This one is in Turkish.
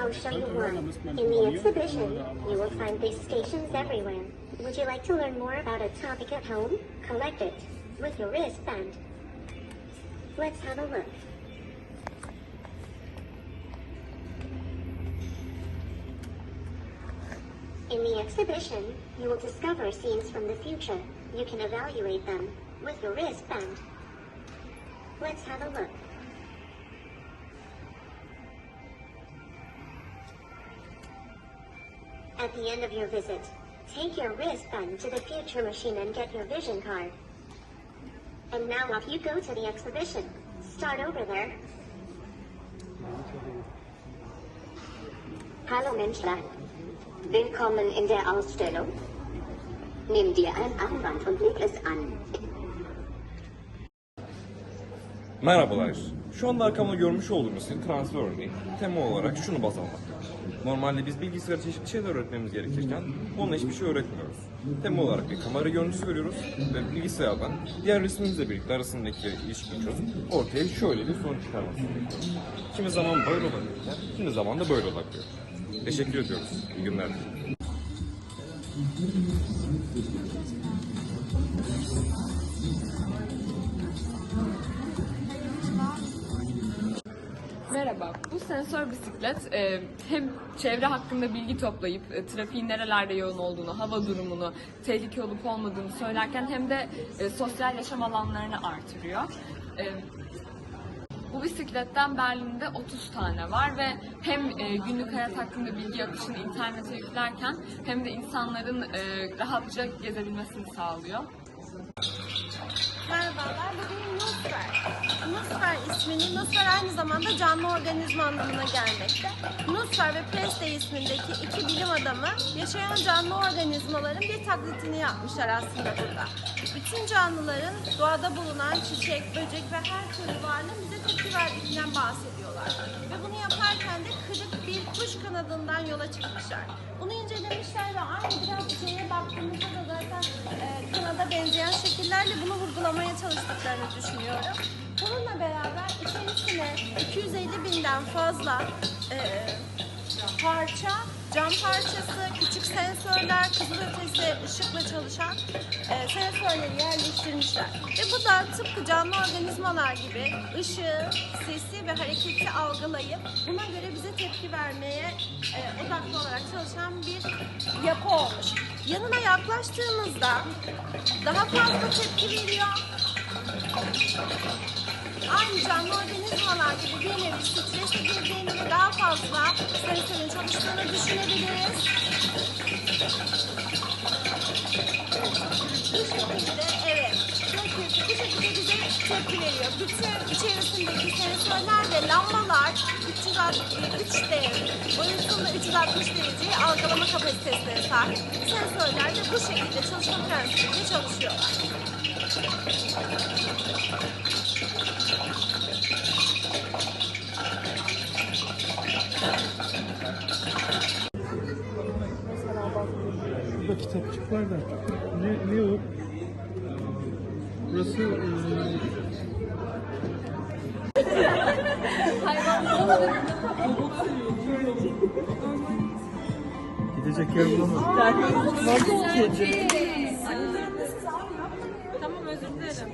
I'll show you one. In the exhibition, you will find these stations everywhere. Would you like to learn more about a topic at home? Collect it with your wristband. Let's have a look. In the exhibition, you will discover scenes from the future. You can evaluate them with your wristband. Let's have a look. At the end of your visit, take your wristband to the future machine and get your vision card. And now off you go to the exhibition. Start over there. Hallo Menschlein. Willkommen in der Ausstellung. Nimm dir ein Armband und leg es an. Merhabalar. Şu anda arkamda görmüş olduğunuz şey transfer örneği. Tema olarak şunu baz almakta. Normalde biz bilgisayara çeşitli şeyler öğretmemiz gerekirken ona hiçbir şey öğretmiyoruz. Tema olarak bir kamera görüntüsü veriyoruz ve bilgisayardan diğer resmimizle birlikte arasındaki ilişkiyi çözüp ortaya şöyle bir sonuç çıkarmasını bekliyoruz. Kimi zaman böyle olabilirken, kimi zaman da böyle olabiliyor. Teşekkür ediyoruz. İyi günler Merhaba, bu sensör bisiklet e, hem çevre hakkında bilgi toplayıp e, trafiğin nerelerde yoğun olduğunu, hava durumunu, tehlike olup olmadığını söylerken hem de e, sosyal yaşam alanlarını artırıyor. E, bu bisikletten Berlin'de 30 tane var ve hem günlük hayat hakkında bilgi akışını internete yüklerken hem de insanların rahatça gezebilmesini sağlıyor. Nusfer ismini, Nusfer aynı zamanda canlı organizma anlamına gelmekte. Nusfer ve Presley ismindeki iki bilim adamı yaşayan canlı organizmaların bir taklitini yapmışlar aslında burada. Bütün canlıların doğada bulunan çiçek, böcek ve her türlü varlığın bize tepki verdiğinden bahsediyorlar. Ve bunu yaparken de kırık bir kuş kanadından yola çıkmışlar. Bunu incelemişler ve aynı biraz şeye baktığımızda da zaten e, kanada benzeyen şekillerle bunu vurgulamaya çalıştıklarını düşünüyorum. Bununla beraber içerisine 250 binden fazla e, parça, cam parçası, küçük sensörler, kızılötesi ışıkla çalışan e, sensörleri yerleştirmişler. Ve bu da tıpkı canlı organizmalar gibi ışığı, sesi ve hareketi algılayıp buna göre bize tepki vermeye e, odaklı olarak çalışan bir yapı olmuş. Yanına yaklaştığımızda daha fazla tepki veriyor. Aynı canlı organizmalar gibi strese girdiğini ve daha fazla sensörün çalıştığını düşünebiliriz. Bu şekilde evet. Kötü. Bu şekilde bize tepki veriyor. Bütün içerisindeki sensörler ve lambalar 360 boyutunda 360 dereceyi algılama kapasitesine sahip. Sensörler de bu şekilde çalışma prensibiyle çalışıyorlar. Burada kitapçık da. Ne, ne o? Burası eee, Gidecek yer bulamadım. Tamam özür dilerim.